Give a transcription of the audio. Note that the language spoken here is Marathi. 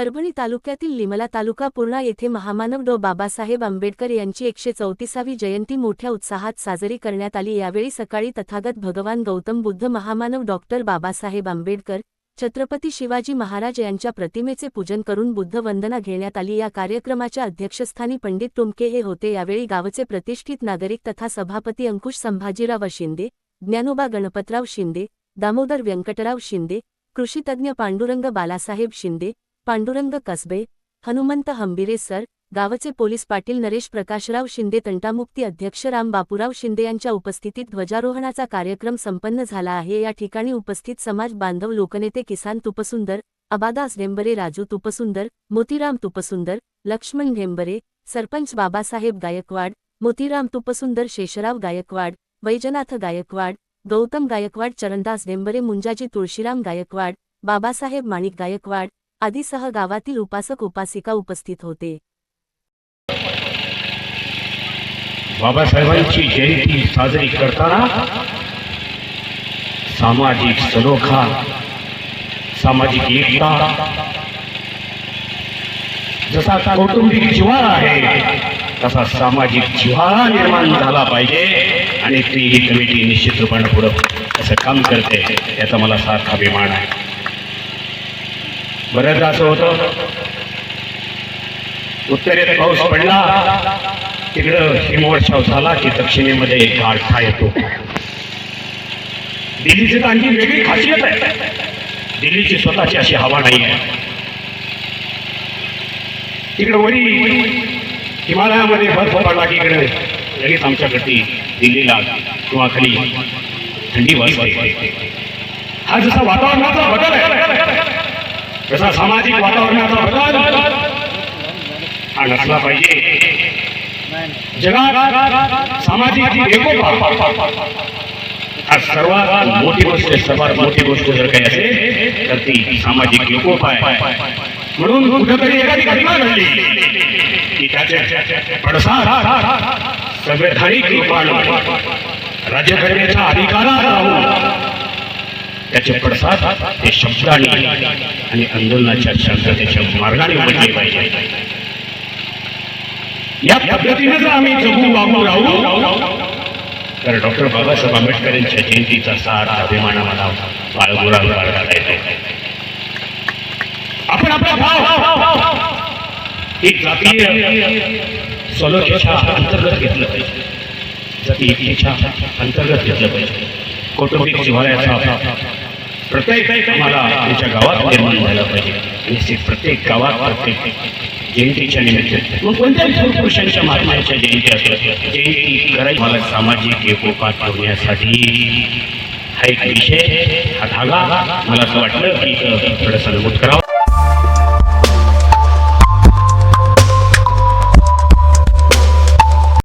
परभणी तालुक्यातील लिमला तालुका पूर्णा येथे महामानव डॉ. बाबासाहेब आंबेडकर यांची एकशे चौतीसावी जयंती मोठ्या उत्साहात साजरी करण्यात आली. यावेळी सकाळी तथागत भगवान गौतम बुद्ध महामानव डॉक्टर बाबासाहेब आंबेडकर छत्रपती शिवाजी महाराज यांच्या प्रतिमेचे पूजन करून बुद्ध वंदना घेण्यात आली. या कार्यक्रमाच्या अध्यक्षस्थानी पंडित टुमके हे होते. यावेळी गावचे प्रतिष्ठित नागरिक तथा सभापती अंकुश संभाजीराव शिंदे ज्ञानोबा गणपतराव शिंदे दामोदर व्यंकटराव शिंदे कृषीतज्ञ पांडुरंग बालासाहेब शिंदे पांडुरंग कसबे हनुमंत हंबिरे सर गावचे पोलीस पाटील नरेश प्रकाशराव शिंदे तंटामुक्ती अध्यक्ष राम बापूराव शिंदे यांच्या उपस्थितीत ध्वजारोहणाचा कार्यक्रम संपन्न झाला आहे. या ठिकाणी उपस्थित समाज बांधव लोकनेते किसान तुपसुंदर अबादास ढेंबरे राजू तुपसुंदर मोतीराम तुपसुंदर लक्ष्मण ढेंबरे सरपंच बाबासाहेब गायकवाड मोतीराम तुपसुंदर शेषराव गायकवाड वैजनाथ गायकवाड गौतम गायकवाड चरणदास ढेंबरे मुंजाजी तुळशीराम गायकवाड बाबासाहेब माणिक गायकवाड आदीसह गावातील उपासक उपासिका उपस्थित होते. बाबासाहेबांची जयंती साजरी करताना सामाजिक सलोखा सामाजिक एकता जसा कौटुंबिक जिव्हाळा आहे तसा सामाजिक जिव्हाळा निर्माण झाला पाहिजे आणि ती ही कमिटी निश्चित रूपाने पुढं असं काम करते याचा मला सारखा अभिमान आहे. बऱ्याचदा असं होतं. उत्तरेत पाऊस पडला तिकडं हिमवर्षाव झाला की दक्षिणेमध्ये गारठा येतो. दिल्लीची तर आणखी वेगळी खासियत आहे. दिल्लीची स्वतःची अशी हवा नाही आहे तिकडं वरी हिमालयामध्ये बर्फ पडला की इकडे लगेच आमच्याकडे दिल्लीला किंवा खाली थंडी वाजते हा जसा वातावरणाचा बदल आहे तसा सामाजिक वातावरणाचा बदल हा नसला पाहिजे. जगात सामाजिक एकोपा. सर्वात मोठी गोष्ट सर्वात मोठी गोष्ट जर काही असेल तर ती सामाजिक लोकोप आहे. म्हणून कुठेतरी एखादी घटना घडली की त्याचे पडसाद संवैधानिक लोकांना राज्यघटनेच्या अधिकारात राहून त्याचे पडसाद ते शब्दाने आणि आंदोलनाच्या शांततेच्या मार्गाने म्हटले पाहिजे. या पद्धतीने जर आम्ही जगू वागू राहू तर डॉक्टर बाबासाहेब आंबेडकर यांच्या जयंतीचा सार अभिमान आम्हाला बाळगुरा बाळगायला येतो. आपण आपला भाव एक जातीय सलोख्याच्या अंतर्गत घेतलं पाहिजे. जाती एकीच्या अंतर्गत घेतलं पाहिजे. कौटुंबिक जिव्हाळ्याचा प्रत्येक आम्हाला आमच्या गावात निर्माण झाला पाहिजे. प्रत्येक गावात प्रत्येक जयंतीच्या निमित्त. मग कोणत्या पुरुषांच्या महात्म्यांच्या जयंती असतात? जयंती करायची मला सामाजिक एकोपा ठेवण्यासाठी हा एक विषय हा धागा. मला असं वाटलं की थोडं थोडंसं करावं.